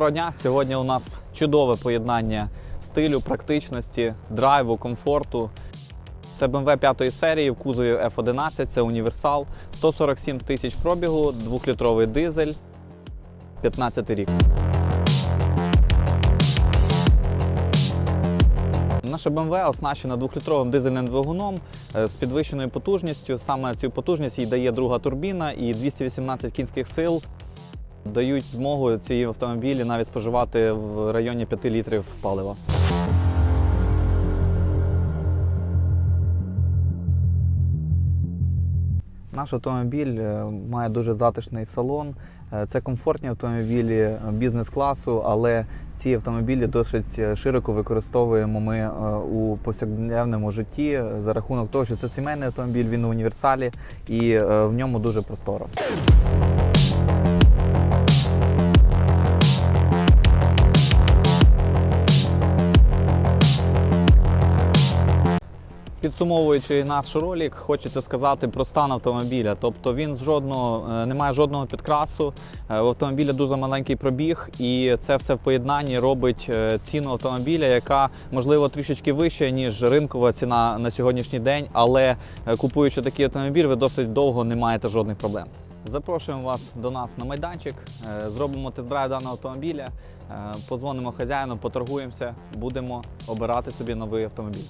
Доброго дня! Сьогодні у нас чудове поєднання стилю, практичності, драйву, комфорту. Це BMW 5 серії в кузові F11, це універсал, 147 тисяч пробігу, 2-літровий дизель, 15 рік. Наша BMW оснащена 2-літровим дизельним двигуном е, з підвищеною потужністю. Саме цю потужність їй дає друга турбіна і 218 кінських сил дають змогу ці автомобілі навіть споживати в районі 5 літрів палива. Наш автомобіль е, має дуже затишний салон. Е, Це комфортні автомобілі бізнес-класу, але ці автомобілі досить е, широко використовуємо ми у повсякденному житті за рахунок того, що це сімейний автомобіль, він універсалі і в ньому дуже просторо. Підсумовуючи наш ролик, хочеться сказати про стан автомобіля. Тобто він жодного е, не має жодного підкрасу. е, В автомобіля дуже маленький пробіг, і це все в поєднанні робить е, ціну автомобіля, яка можливо трішечки вища ніж ринкова ціна на сьогоднішній день. Але купуючи такий автомобіль, ви досить довго не маєте жодних проблем. Запрошуємо вас до нас на майданчик, зробимо тест-драйв даного автомобіля, позвонимо хазяїну, поторгуємося, будемо обирати собі новий автомобіль.